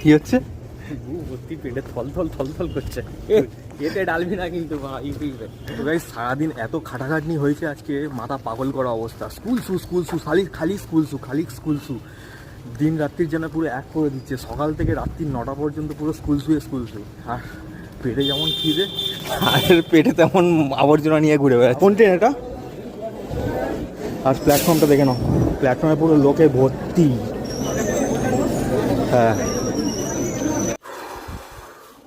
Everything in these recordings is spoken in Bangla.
কি হচ্ছে? ভর্তি পেটে থল থল থল থল করছে। এতে ডালবি না কিন্তু সারাদিন এত খাটাখাটনি হয়েছে আজকে মাথা পাগল করা অবস্থা। স্কুল শু স্কুল শু খালি খালি স্কুল শু খালি স্কুল শু দিন রাত্রির যেন পুরো এক করে দিচ্ছে। সকাল থেকে রাত্রি নটা পর্যন্ত পুরো স্কুল শুয়ে স্কুল শু আর পেটে যেমন খিদে আর পেটে তেমন আবর্জনা নিয়ে ঘুরে বেড়াচ্ছে। কোন ট্রেন এটা? আর প্ল্যাটফর্মটা দেখে নাও। প্ল্যাটফর্মে পুরো লোকে ভর্তি। হ্যাঁ।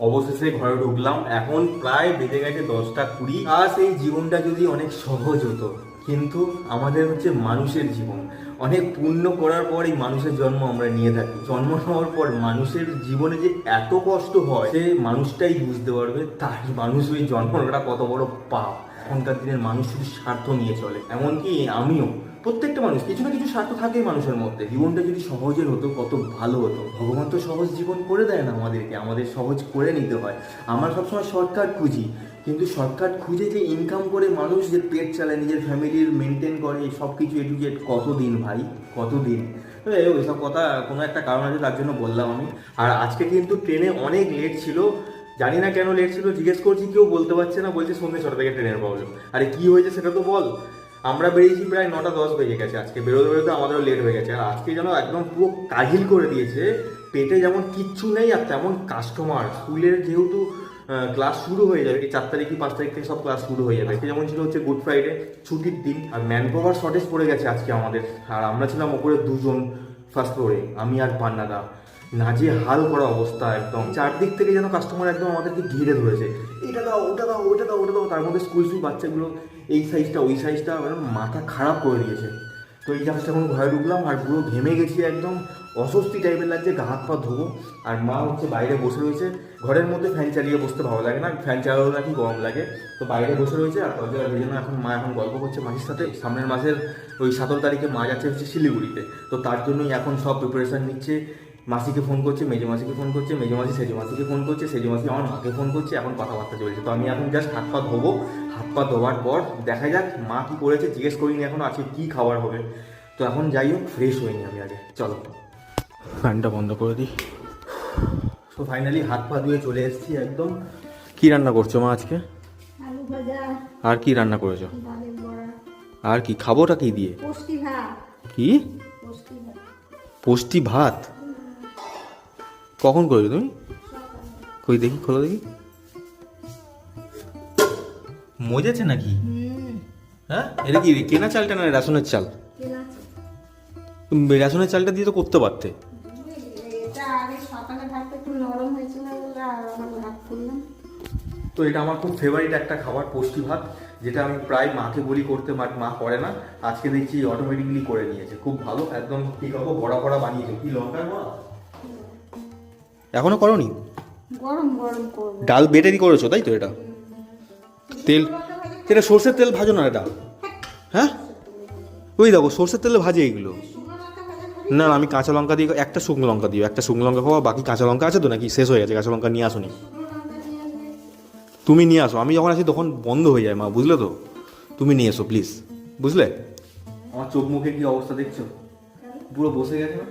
অবশেষে ঘরে ঢুকলাম। এখন প্রায় বেজে গেছে দশটা কুড়ি। আর সেই জীবনটা যদি অনেক সহজ হতো, কিন্তু আমাদের হচ্ছে মানুষের জীবন। অনেক পুণ্য করার পর এই মানুষের জন্ম আমরা নিয়ে থাকি। জন্ম নেওয়ার পর মানুষের জীবনে যে এত কষ্ট হয়, সে মানুষটাই বুঝতে পারবে তার মানুষ ওই জন্মটা কত বড় পাপ। এখনকার দিনের মানুষ শুধু স্বার্থ নিয়ে চলে। এমনকি আমিও প্রত্যেকটা মানুষ, কিছু না কিছু স্বার্থ থাকেই মানুষের মধ্যে। জীবনটা যদি সহজের হতো, কত ভালো হতো। ভগবান তো সহজ জীবন করে দেয় না আমাদেরকে, আমাদের সহজ করে নিতে হয়। আমরা সবসময় শর্টকাট খুঁজি, কিন্তু শর্টকাট খুঁজে যে ইনকাম করে মানুষ যে পেট চালায়, নিজের ফ্যামিলির মেনটেন করে সব কিছু এডুকেট কতদিন ভাই? কতদিন? এই ওইসব কথা কোনো একটা কারণ আছে, তার জন্য বললাম আমি। আর আজকে কিন্তু ট্রেনে অনেক লেট ছিল। জানি না কেন লেট ছিল, জিজ্ঞেস করছি, কেউ বলতে পারছে না, বলছে সন্ধ্যে ছটা থেকে ট্রেনের প্রবলেম আরে কি হয়েছে সেটা তো বল। আমরা বেরিয়েছি প্রায় নটা দশ বেজে গেছে। আজকে বেরোতে বেরোতে আমাদেরও লেট হয়ে গেছে। আর আজকে যেন একদম পুরো কাহিল করে দিয়েছে, পেটে যেমন কিচ্ছু নেই আর তেমন কাস্টমার স্কুলের যেহেতু ক্লাস শুরু হয়ে যাবে চার তারিখ কি পাঁচ তারিখ থেকে সব ক্লাস শুরু হয়ে যাবে। আজকে যেমন ছিল হচ্ছে গুড ফ্রাইডে ছুটির দিন। আর ম্যান পাওয়ার শর্টেজ পড়ে গেছে আজকে আমাদের। আর আমরা ছিলাম ওপরে দুজন ফার্স্ট ফ্লোরে আমি আর পান্নাদা। নাজে হাল করা অবস্থা একদম। চারদিক থেকে যেন কাস্টমার একদম আমাদেরকে ঘিরে ধরেছে। এটা দাও, ওটা দাও ওটা দাও ওটা দাও। তার মধ্যে স্কুল স্কুল বাচ্চাগুলো এই সাইজটা ওই সাইজটা মানে মাথা খারাপ করে দিয়েছে। তো এই জাহাজটা এখন ঘরে ঢুকলাম আর পুরো ঘেমে গেছি একদম। অস্বস্তি টাইপের লাগছে, গা হাত পা ধোবো। আর মা হচ্ছে বাইরে বসে রয়েছে। ঘরের মধ্যে ফ্যান চালিয়ে বসতে ভালো লাগে না। ফ্যান চালালেও নাকি গরম লাগে। তো বাইরে বসে রয়েছে আর দরজা জন্য এখন, মা এখন গল্প করছে মাসির সাথে। সামনের মাসের ওই সতেরো তারিখে মা যাচ্ছে হচ্ছে শিলিগুড়িতে। তো তার জন্যই এখন সব প্রিপারেশান নিচ্ছে। মাসিকে ফোন করছে মেজে মাসিকে ফোন করছে মেজে মাসি সেজে মাসিকে ফোন করছে সেজে মাসি আমার মাকে ফোন করছে এখন কথাবার্তা চলছে। তো আমি এখন জাস্ট হাত পা ধোবো। হাত পা ধোবার পর দেখা যাক মা কি করেছে জিজ্ঞেস করিনি এখন আজকে কি খাবার হবে। তো এখন যাই হোক ফ্রেশ হইনি আমি আগে। চলো। ফ্যানটা বন্ধ করে দিই। তো ফাইনালি হাত পা ধুয়ে চলে এসেছি একদম। কি রান্না করছ মা আজকে? আর কি রান্না করেছ? আর কি? খাবোটা কি দিয়ে? কি? পুষ্টি পোস্টি ভাত? কখন করেছ তুমি? কই দেখি খোলো দেখি। মজেছে নাকি? হ্যাঁ? এটা কি কেনা চালটা না রেশনের চাল? রেশনের চালটা দিয়ে তো করতে পারতে। এটা আগে সকালে ভাতটা একটু নরম হয়েছিল বলে আর আমার ভাত করলাম। তো এটা আমার খুব ফেভারিট একটা খাবার পুষ্টি ভাত যেটা আমি প্রায় মাকে বলি করতে বাট মা করে না। আজকে দেখছি অটোমেটিকলি করে নিয়েছে। খুব ভালো একদম ঠিক হবে বড়া বড়া বানিয়েছে। কি লঙ্কার বড়া এখনও করনি? গরম গরম করব। ডাল বেটে দিয়ে করেছ তাই তো এটা? তেল এটা সর্ষের তেল ভাজো না এটা? হ্যাঁ। ওই দেখো সর্ষের তেলে ভাজে খাবি না না আমি কাঁচা লঙ্কা দিয়ে একটা শুকনো লঙ্কা দিও একটা শুকনো লঙ্কা খাওয়া বাকি কাঁচা লঙ্কা আছে তো নাকি? শেষ হয়ে গেছে কাঁচা লঙ্কা নিয়ে নিয়ে আসবে। তুমি নিয়ে আসো আমি যখন আসি তখন বন্ধ হয়ে যায় মা বুঝলে তো? তুমি নিয়ে এসো প্লিজ বুঝলে? আমার চোখ মুখে কি অবস্থা দেখছ? পুরো বসে গেছে না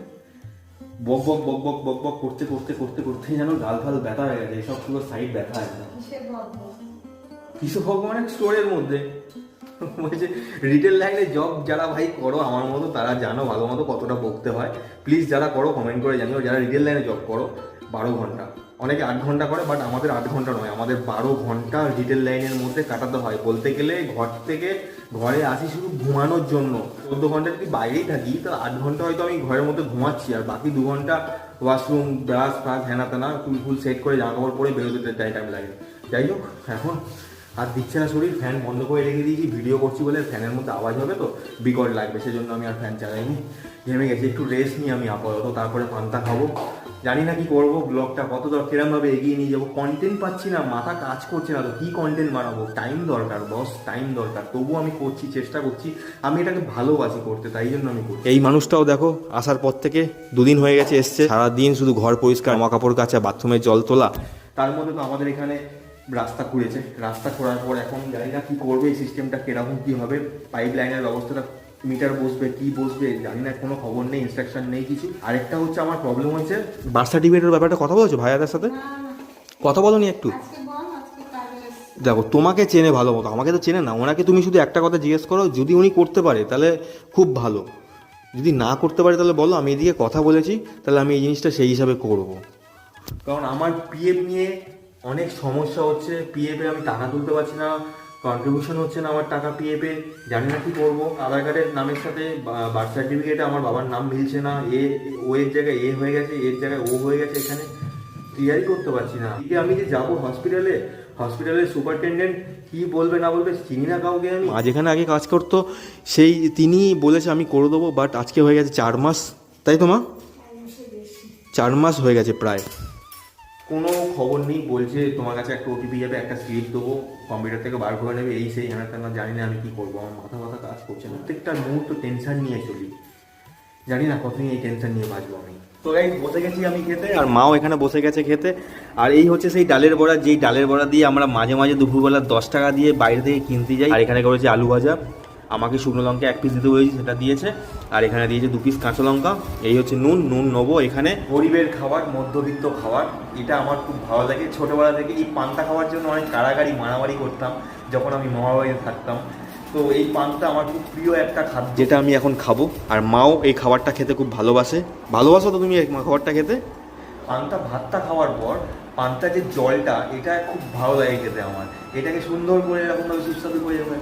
বক বক বক বক বক বক করতে করতে করতে করতে যেন গাল ফাল ব্যথা হয়ে গেছে এসব পুরো সাইড ব্যথা একদম কিছু ভগবানের স্টোরের মধ্যে। বলছে রিটেল লাইনে জব যারা ভাই করো আমার মতো তারা জানো ভালো মতো কতটা বকতে হয়। প্লিজ যারা করো কমেন্ট করে জানিও। যারা রিটেল লাইনে জব করো বারো ঘণ্টা। অনেকে আট ঘণ্টা করে বাট আমাদের আট ঘণ্টা নয়, আমাদের বারো ঘণ্টা রিটেল লাইনের মধ্যে কাটাতে হয়। বলতে গেলে ঘর থেকে ঘরে আসি শুধু ঘুমানোর জন্য। চোদ্দ ঘণ্টা যদি বাইরেই থাকি তাহলে আট ঘণ্টা হয়তো আমি ঘরের মধ্যে ঘুমাচ্ছি, আর বাকি দু ঘণ্টা ওয়াশরুম ব্রাশ ফ্রাশ হ্যানা তেনা ফুল ফুল সেট করে জামা কাপড় পরে বেরোতে টাইম লাগে। যাই হোক, এখন আর দিচ্ছে না শরীর ফ্যান বন্ধ করে রেখে দিয়েছি ভিডিও করছি বলে ফ্যানের মধ্যে আওয়াজ হবে তো, বিকট লাগবে, সেজন্য আমি আর ফ্যান চালাইনি। ঘেমে গেছি, একটু রেস্ট নিই আমি আপাতত, তারপরে পান্তা খাব। জানি না কি করব ব্লগটা কত দর কিরমভাবে এগিয়ে নিয়ে যাব কন্টেন্ট পাচ্ছি না মাথা কাজ করছে না তো কী কন্টেন্ট বানাবো? টাইম দরকার বস টাইম দরকার। তবুও আমি করছি চেষ্টা করছি আমি এটাকে ভালোবাসি করতে তাই জন্য আমি করছি। এই মানুষটাও দেখো আসার পর থেকে দুদিন হয়ে গেছে এসছে সারাদিন শুধু ঘর পরিষ্কার জামা কাপড় কাচা বাথরুমে জল তোলা। তার মধ্যে তো আমাদের এখানে রাস্তা খুঁড়েছে রাস্তা খোঁড়ার পর এখন জানি না কী করবে এই সিস্টেমটা কীরকম কি হবে পাইপ লাইনের ব্যবস্থাটা মিটার বসবে, কি বসবে, জানি না, কোনো খবর নেই ইনস্ট্রাকশন নেই কিছু। আরেকটা হচ্ছে আমার প্রবলেম হচ্ছে বার্থ সার্টিফিকেটের ব্যাপারটা কথা বলছো ভাইয়াদের সাথে? কথা বলো নি একটু। দেখো, তোমাকে চেনে ভালো মতো, আমাকে তো চেনে না, ওনাকে তুমি শুধু একটা কথা জিজ্ঞেস করো, যদি উনি করতে পারে, তাহলে খুব ভালো। যদি না করতে পারে, তাহলে বলো, আমি এদিকে কথা বলেছি, তাহলে আমি এই জিনিসটা সেই হিসাবে করব। কারণ আমার পিএফ নিয়ে অনেক সমস্যা হচ্ছে পিএফে আমি টাকা তুলতে পারছি না কন্ট্রিবিউশন হচ্ছে না আমার টাকা পেয়ে পেয়ে জানি না কি করব। আধার কার্ডের নামের সাথে বার্থ সার্টিফিকেটে আমার বাবার নাম মিলছে না এ ও এর জায়গায় এ হয়ে গেছে এর জায়গায় ও হয়ে গেছে এখানে। ক্লিয়ারই করতে পারছি না। আমি যে যাব হসপিটালে হসপিটালের সুপারটেন্ডেন্ট কি বলবে না বলবে চিনি না কাউকে আমি? মা যেখানে আগে কাজ করতো সেই তিনি বলেছে আমি করে দেবো বাট আজকে হয়ে গেছে চার মাস। তাই তো মা? চার মাস হয়ে গেছে প্রায়। কোনো খবর নেই, বলছে তোমার কাছে একটা ওটিপি যাবে, একটা স্লিপ দেবো কম্পিউটার থেকে বার করে নেবে, এই সেই হ্যানা তেনা জানি না আমি কী করব, আমার মাথা মাথা কাজ করছে প্রত্যেকটা মুহূর্ত টেনশন নিয়ে চলি। জানি না কতদিন এই টেনশন নিয়ে বাঁচবো আমি। তো এই বসে গেছি আমি খেতে, আর মাও এখানে বসে গেছে খেতে। আর এই হচ্ছে সেই ডালের বড়া, যেই ডালের বড়া দিয়ে আমরা মাঝে মাঝে দুপুরবেলা দশ টাকা দিয়ে বাইরে থেকে কিনতে যাই। আর এখানে করেছে আলু ভাজা। আমাকে শুকনো লঙ্কা এক পিস দিতে হয়েছে সেটা দিয়েছে। আর এখানে দিয়েছে দু পিস কাঁচা লঙ্কা। এই হচ্ছে নুন নুন নেব এখানে। গরিবের খাবার মধ্যবিত্ত খাবার এটা আমার খুব ভালো লাগে। ছোটোবেলা থেকে এই পান্তা খাওয়ার জন্য অনেক কাড়াকাড়ি মারামারি করতাম যখন আমি মামাবাড়িতে থাকতাম। তো এই পানটা আমার খুব প্রিয় একটা খাদ্য। যেটা আমি এখন খাব। আর মাও এই খাবারটা খেতে খুব ভালোবাসে। ভালোবাসো তো তুমি এই খাবারটা খেতে? পান্তা ভাতটা খাওয়ার পর পান্তা যে জলটা এটা খুব ভালো লাগে খেতে আমার। এটাকে সুন্দর করে এরকমভাবে সুস্বাদু করে যাবে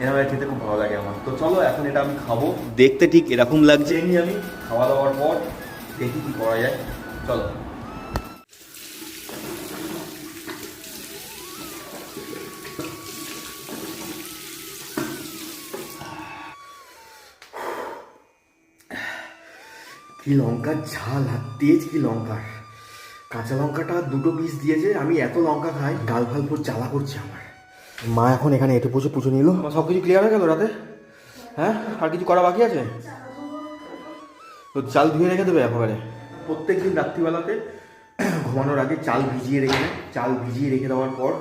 এরকম খেতে খুব ভালো লাগে আমার। তো চলো এখন এটা আমি খাব। দেখতে ঠিক এরকম লাগছে। নি আমি খাওয়া দাওয়ার পর দেখি কি করা যায়। চলো। কি লঙ্কার ঝাল আর তেজ কি লঙ্কার। কাঁচা লঙ্কাটা দুটো পিস দিয়েছে আমি এত লঙ্কা খাই গাল ফাল পুরো জ্বালা করছে আমার। মা এখন এখানে এটে পুজো পুজো নিল। সব কিছু ক্লিয়ার হয়ে গেল রাতে? হ্যাঁ? আর কিছু করা বাকি আছে? তো চাল ধুয়ে রেখে দেবে একেবারে। প্রত্যেক দিন রাত্রিবেলাতে ঘুমানোর আগে চাল ভিজিয়ে রেখে চাল ভিজিয়ে রেখে দেওয়ার পর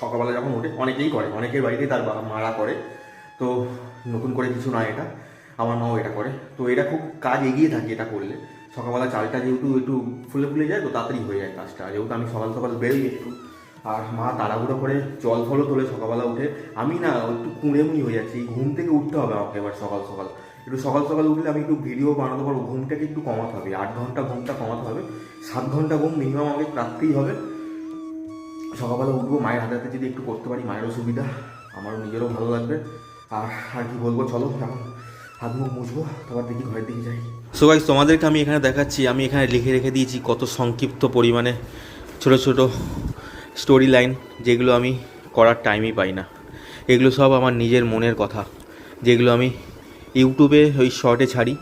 সকালবেলা যখন ওঠে, অনেকেই করে, অনেকের বাড়িতেই তার মারা করে। তো নতুন করে কিছু নয় এটা। আমার মাও এটা করে। তো এটা খুব কাজ এগিয়ে থাকে এটা করলে। সকালবেলা চালটা যেহেতু একটু ফুলে ফুলে যায়, তো তাড়াতাড়ি হয়ে যায় কাজটা। যেহেতু আমি সকাল সকাল বেরোই একটু আর মা তাড়াহুড়ো করে জল ফলও তোলে সকালবেলা উঠে। আমি না একটু কুঁড়ে কুঁড়েমুড়ি হয়ে যাচ্ছি, ঘুম থেকে উঠতে হবে আমাকে এবার সকাল সকাল। একটু সকাল সকাল উঠলে আমি একটু ভিডিও বানাতে পারব, ঘুমটাকে একটু কমাতে হবে, আট ঘণ্টা ঘুমটা কমাতে হবে, সাত ঘণ্টা ঘুম মিনিমাম আমাকে রাখতেই হবে। সকালবেলা উঠবো, মায়ের হাতে হাতে যদি একটু করতে পারি, মায়েরও সুবিধা, আমারও নিজেরও ভালো লাগবে। আর আর কি বলব, চলো এখন হাত মুখ মুছবো, তারপর দেখি ঘরের দিকে যাই। সো গাইস তোমাদেরকে আমি এখানে দেখাচ্ছি, আমি এখানে লিখে রেখে দিয়েছি কত সংক্ষিপ্ত পরিমাণে ছোট ছোট স্টোরি লাইন যেগুলো আমি করার টাইমই পাই না। এগুলো সব আমার নিজের মনের কথা। যেগুলো আমি ইউটিউবে ওই শর্টে ছাড়ি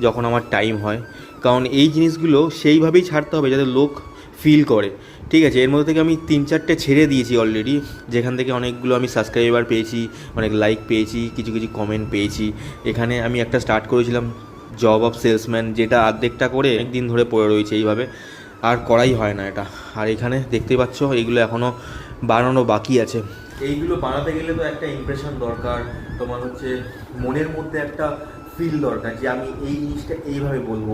যখন আমার টাইম হয়। কারণ এই জিনিসগুলো সেইভাবেই ছাড়তে হবে যাতে লোক ফিল করে। ঠিক আছে, এর মধ্যে থেকে আমি তিন চারটে ছেড়ে দিয়েছি অলরেডি যেখান থেকে অনেকগুলো আমি সাবস্ক্রাইবার পেয়েছি, অনেক লাইক পেয়েছি, কিছু কিছু কমেন্ট পেয়েছি। এখানে আমি একটা স্টার্ট করেছিলাম জব অফ সেলসম্যান যেটা অর্ধেকটা করে অনেকদিন ধরে পড়ে রয়েছে এইভাবে। আর করাই হয় না এটা। আর এখানে দেখতেই পাচ্ছ এইগুলো এখনও বানানো বাকি আছে। এইগুলো বানাতে গেলে তো একটা ইমপ্রেশন দরকার, তোমার হচ্ছে মনের মধ্যে একটা ফিল দরকার যে আমি এই জিনিসটা এইভাবে বলব।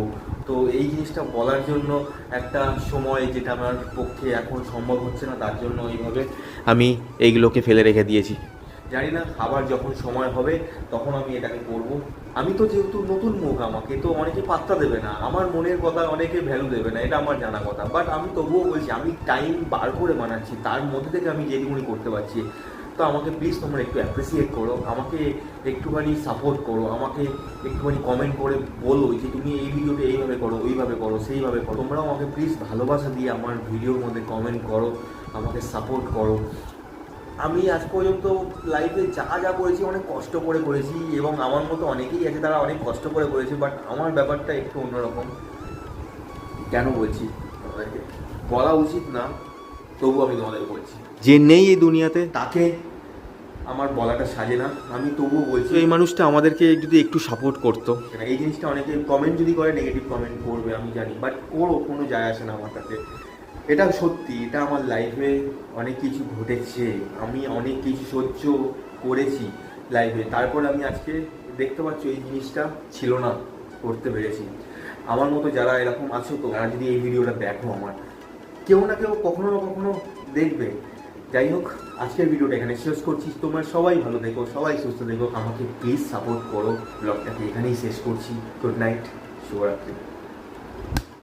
তো এই জিনিসটা বলার জন্য একটা সময় যেটা আমার পক্ষে এখন সম্ভব হচ্ছে না, তার জন্য এইভাবে আমি এইগুলোকে ফেলে রেখে দিয়েছি। জানি না আবার যখন সময় হবে, তখন আমি এটাকে করব। আমি তো যেহেতু নতুন মুখ আমাকে, তো অনেকে পাত্তা দেবে না। আমার মনের কথা অনেকে ভ্যালু দেবে না, এটা আমার জানা কথা। বাট আমি তবুও বলছি, আমি টাইম বার করে বানাচ্ছি, তার মধ্যে থেকে আমি যেটুকুনি করতে পারছি, তো আমাকে প্লিজ তোমরা একটু অ্যাপ্রিসিয়েট করো, আমাকে একটুখানি সাপোর্ট করো, আমাকে একটুখানি কমেন্ট করে বলো যে তুমি এই ভিডিওটা এইভাবে করো, ওইভাবে করো, সেইভাবে করো। তোমরাও আমাকে প্লিজ ভালোবাসা দিয়ে আমার ভিডিওর মধ্যে কমেন্ট করো, আমাকে সাপোর্ট করো। আমি আজ পর্যন্ত লাইফে যা যা করেছি অনেক কষ্ট করে করেছি এবং আমার মতো অনেকেই আছে তারা অনেক কষ্ট করে করেছে বাট আমার ব্যাপারটা একটু অন্যরকম। কেন বলছি? তোমাদেরকে বলা উচিত না তবু আমি তোমাদের বলছি। যে নেই এই দুনিয়াতে তাকে আমার বলাটা সাজে না আমি তবুও বলছি এই মানুষটা আমাদেরকে যদি একটু সাপোর্ট করতো। এই জিনিসটা অনেকে কমেন্ট যদি করে নেগেটিভ কমেন্ট করবে আমি জানি বাট করো কোনো যায় আসে না আমার কাছে। এটা সত্যি, এটা আমার লাইফে অনেক কিছু ঘটেছে। আমি অনেক কিছু সহ্য করেছি লাইফে তারপর আমি আজকে দেখতে পাচ্ছ, এই জিনিসটা ছিল না, করতে পেরেছি। আমার মতো যারা এরকম আছো তো, তারা যদি এই ভিডিওটা দেখো আমার। কেউ না কেউ কখনো না কখনো দেখবে। যাই হোক, আজকের ভিডিওটা এখানে শেষ করছি। তোমরা সবাই ভালো দেখো সবাই সুস্থ দেখো আমাকে প্লিজ সাপোর্ট করো। ব্লগটাকে এখানেই শেষ করছি। গুড নাইট শুভরাত্রি।